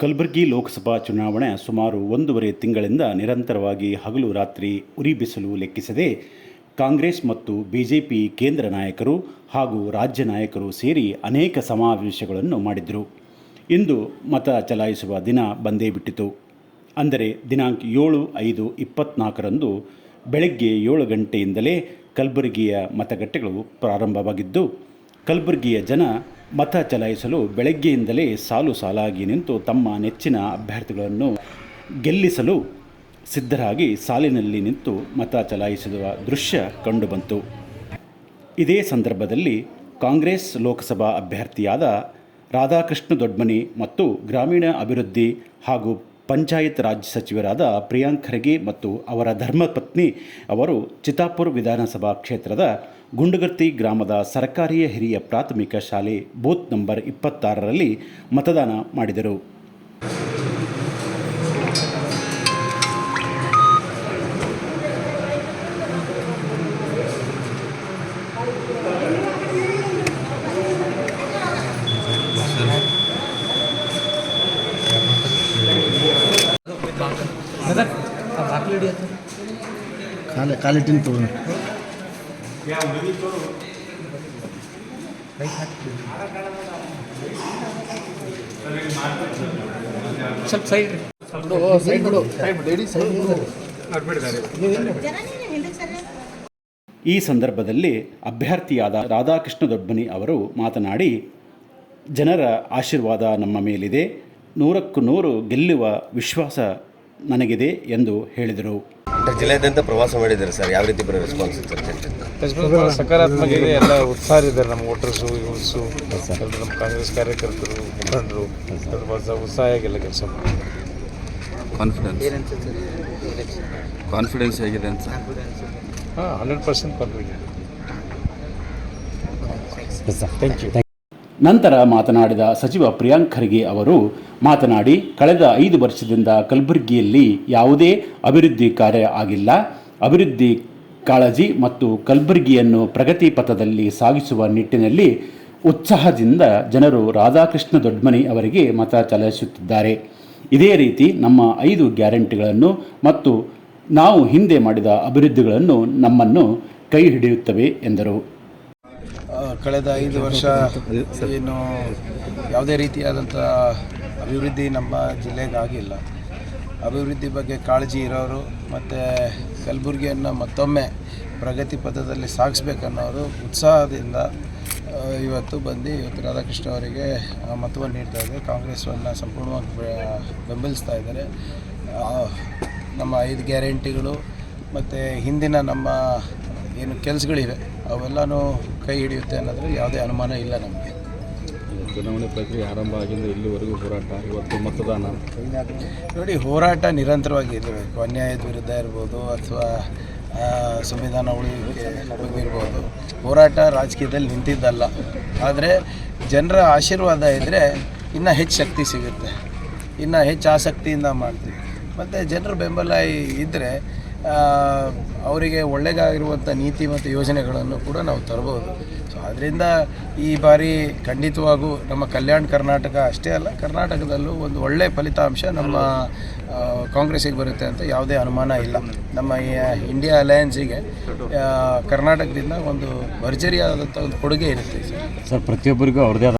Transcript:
ಕಲಬುರಗಿ ಲೋಕಸಭಾ ಚುನಾವಣೆ ಸುಮಾರು ಒಂದೂವರೆ ತಿಂಗಳಿಂದ ನಿರಂತರವಾಗಿ ಹಗಲು ರಾತ್ರಿ ಉರಿ ಬಿಸಿಲು ಲೆಕ್ಕಿಸದೆ ಕಾಂಗ್ರೆಸ್ ಮತ್ತು ಬಿಜೆಪಿ ಕೇಂದ್ರ ನಾಯಕರು ಹಾಗೂ ರಾಜ್ಯ ನಾಯಕರು ಸೇರಿ ಅನೇಕ ಸಮಾವೇಶಗಳನ್ನು ಮಾಡಿದರು. ಇಂದು ಮತ ಚಲಾಯಿಸುವ ದಿನ ಬಂದೇ ಬಿಟ್ಟಿತು. ಅಂದರೆ ದಿನಾಂಕ ಏಳು ಐದು ಇಪ್ಪತ್ನಾಲ್ಕರಂದು ಬೆಳಗ್ಗೆ ಏಳು ಗಂಟೆಯಿಂದಲೇ ಕಲಬುರಗಿಯ ಮತಗಟ್ಟೆಗಳು ಪ್ರಾರಂಭವಾಗಿದ್ದು ಕಲಬುರಗಿಯ ಜನ ಮತ ಚಲಾಯಿಸಲು ಬೆಳಗ್ಗೆಯಿಂದಲೇ ಸಾಲು ಸಾಲಾಗಿ ನಿಂತು ತಮ್ಮ ನೆಚ್ಚಿನ ಅಭ್ಯರ್ಥಿಗಳನ್ನು ಗೆಲ್ಲಿಸಲು ಸಿದ್ಧರಾಗಿ ಸಾಲಿನಲ್ಲಿ ನಿಂತು ಮತ ಚಲಾಯಿಸುವ ದೃಶ್ಯ ಕಂಡುಬಂತು. ಇದೇ ಸಂದರ್ಭದಲ್ಲಿ ಕಾಂಗ್ರೆಸ್ ಲೋಕಸಭಾ ಅಭ್ಯರ್ಥಿಯಾದ ರಾಧಾಕೃಷ್ಣ ದೊಡ್ಮನಿ ಮತ್ತು ಗ್ರಾಮೀಣ ಅಭಿವೃದ್ಧಿ ಹಾಗೂ ಪಂಚಾಯತ್ ರಾಜ್ ಸಚಿವರಾದ ಪ್ರಿಯಾಂಕ್ ಖರ್ಗೆ ಮತ್ತು ಅವರ ಧರ್ಮಪತ್ನಿ ಅವರು ಚಿತಾಪುರ್ ವಿಧಾನಸಭಾ ಕ್ಷೇತ್ರದ ಗುಂಡಗರ್ತಿ ಗ್ರಾಮದ ಸರ್ಕಾರಿ ಹಿರಿಯ ಪ್ರಾಥಮಿಕ ಶಾಲೆ ಬೂತ್ ನಂಬರ್ ಇಪ್ಪತ್ತಾರರಲ್ಲಿ ಮತದಾನ ಮಾಡಿದರು. ಕಾಲ ಕಾಲಿಟ್ಟಿನ ತೋರಣ ಸ್ವಲ್ಪ ಸೈಡ್ ಸೈಡ್ ಬಿಡು ಲೇಡಿ ಸೈಡ್ ಈ ಸಂದರ್ಭದಲ್ಲಿ ಅಭ್ಯರ್ಥಿಯಾದ ರಾಧಾಕೃಷ್ಣ ದೊಡ್ಬನಿ ಅವರು ಮಾತನಾಡಿ ಜನರ ಆಶೀರ್ವಾದ ನಮ್ಮ ಮೇಲಿದೆ ನೂರಕ್ಕೂ ನೂರು ಗೆಲ್ಲುವ ವಿಶ್ವಾಸ ನನಗಿದೆ ಎಂದು ಹೇಳಿದರು. ಜಿಲ್ಲೆಯಾದ್ಯಂತ ಪ್ರವಾಸ ಮಾಡಿದ್ದಾರೆ ಸರ್. ಯಾವ ರೀತಿ ಬರೋ ರೆಸ್ಪಾನ್ಸ್ ಸರ್ ಸಕಾರಾತ್ಮಕ ಇದೆ ಎಲ್ಲ ಉತ್ಸಾಹ ಇದ್ದಾರೆ ನಮ್ಮ ವೋಟರ್ಸು ಯೂತ್ಸು ಎಲ್ಲರೂ ನಮ್ಮ ಕಾಂಗ್ರೆಸ್ ಕಾರ್ಯಕರ್ತರು ಮುಖಂಡರು. ಉತ್ಸಾಹ ಆಗಿಲ್ಲ ಕೆಲಸ ಕಾನ್ಫಿಡೆನ್ಸ್ ಕಾನ್ಫಿಡೆನ್ಸ್ ಹೇಗಿದೆ ಅಂತ? ಹಾಂ hundred percent confident thank you ನಂತರ ಮಾತನಾಡಿದ ಸಚಿವ ಪ್ರಿಯಾಂಕ್ ಖರ್ಗೆ ಅವರು, ಮಾತನಾಡಿ ಕಳೆದ ಐದು ವರ್ಷದಿಂದ ಕಲಬುರಗಿಯಲ್ಲಿ ಯಾವುದೇ ಅಭಿವೃದ್ಧಿ ಕಾರ್ಯ ಆಗಿಲ್ಲ. ಅಭಿವೃದ್ಧಿ ಕಾಳಜಿ ಮತ್ತು ಕಲಬುರಗಿಯನ್ನು ಪ್ರಗತಿ ಪಥದಲ್ಲಿ ಸಾಗಿಸುವ ನಿಟ್ಟಿನಲ್ಲಿ ಉತ್ಸಾಹದಿಂದ ಜನರು ರಾಧಾಕೃಷ್ಣ ದೊಡ್ಮನಿ ಅವರಿಗೆ ಮತ ಚಲಾಯಿಸುತ್ತಿದ್ದಾರೆ. ಇದೇ ರೀತಿ ನಮ್ಮ ಐದು ಗ್ಯಾರಂಟಿಗಳನ್ನು ಮತ್ತು ನಾವು ಹಿಂದೆ ಮಾಡಿದ ಅಭಿವೃದ್ಧಿಗಳನ್ನು ನಮ್ಮನ್ನು ಕೈ ಹಿಡಿಯುತ್ತವೆ ಎಂದರು. ಕಳೆದ ಐದು ವರ್ಷ ಏನು ಯಾವುದೇ ರೀತಿಯಾದಂಥ ಅಭಿವೃದ್ಧಿ ನಮ್ಮ ಜಿಲ್ಲೆಗೆ ಆಗಿಲ್ಲ ಅಭಿವೃದ್ಧಿ ಬಗ್ಗೆ ಕಾಳಜಿ ಇರೋರು ಮತ್ತು ಕಲಬುರಗಿಯನ್ನು ಮತ್ತೊಮ್ಮೆ ಪ್ರಗತಿ ಪಥದಲ್ಲಿ ಸಾಗಿಸ್ಬೇಕನ್ನೋರು ಉತ್ಸಾಹದಿಂದ ಇವತ್ತು ಬಂದು ಇವತ್ತು ರಾಧಾಕೃಷ್ಣ ಅವರಿಗೆ ಮತವನ್ನು ನೀಡ್ತಾ ಇದ್ದಾರೆ. ಕಾಂಗ್ರೆಸ್ವನ್ನು ಸಂಪೂರ್ಣವಾಗಿ ಬೆಂಬಲಿಸ್ತಾ ಇದ್ದಾರೆ. ನಮ್ಮ ಐದು ಗ್ಯಾರಂಟಿಗಳು ಮತ್ತು ಹಿಂದಿನ ನಮ್ಮ ಏನು ಕೆಲಸಗಳಿವೆ ಅವೆಲ್ಲನೂ ಕೈ ಹಿಡಿಯುತ್ತೆ ಅನ್ನೋದ್ರಲ್ಲಿ ಯಾವುದೇ ಅನುಮಾನ ಇಲ್ಲ ನಮಗೆ. ಚುನಾವಣೆ ಪ್ರಕ್ರಿಯೆ ಆರಂಭ ಆಗಿಂದ ಇಲ್ಲಿವರೆಗೂ ಹೋರಾಟ ಇವತ್ತು ಮತದಾನ? ನೋಡಿ ಹೋರಾಟ ನಿರಂತರವಾಗಿ ಇರಬೇಕು. ಅನ್ಯಾಯದ ವಿರುದ್ಧ ಇರ್ಬೋದು ಅಥವಾ ಸಂವಿಧಾನ ಉಳಿಕೆ ಬಗ್ಗೆ ಇರ್ಬೋದು. ಹೋರಾಟ ರಾಜಕೀಯದಲ್ಲಿ ನಿಂತಿದ್ದಲ್ಲ. ಆದರೆ ಜನರ ಆಶೀರ್ವಾದ ಇದ್ದರೆ ಇನ್ನೂ ಹೆಚ್ಚು ಶಕ್ತಿ ಸಿಗುತ್ತೆ. ಇನ್ನು ಹೆಚ್ಚು ಆಸಕ್ತಿಯಿಂದ ಮಾಡ್ತೀವಿ. ಮತ್ತು ಜನರ ಬೆಂಬಲ ಇದ್ದರೆ ಅವರಿಗೆ ಒಳ್ಳೆಯದಾಗಿರುವಂಥ ನೀತಿ ಮತ್ತು ಯೋಜನೆಗಳನ್ನು ಕೂಡ ನಾವು ತರ್ಬೋದು ಸೊ ಅದರಿಂದ ಈ ಬಾರಿ ಖಂಡಿತವಾಗೂ ನಮ್ಮ ಕಲ್ಯಾಣ ಕರ್ನಾಟಕ ಅಷ್ಟೇ ಅಲ್ಲ, ಕರ್ನಾಟಕದಲ್ಲೂ ಒಂದು ಒಳ್ಳೆಯ ಫಲಿತಾಂಶ ನಮ್ಮ ಕಾಂಗ್ರೆಸ್ಸಿಗೆ ಬರುತ್ತೆ ಅಂತ ಯಾವುದೇ ಅನುಮಾನ ಇಲ್ಲ. ನಮ್ಮ ಇಂಡಿಯಾ ಅಲಯನ್ಸಿಗೆ ಕರ್ನಾಟಕದಿಂದ ಒಂದು ಭರ್ಜರಿಯಾದಂಥ ಒಂದು ಕೊಡುಗೆ ಇರುತ್ತೆ. ಸರ್, ಪ್ರತಿಯೊಬ್ಬರಿಗೂ ಅವ್ರದೇ ಆದ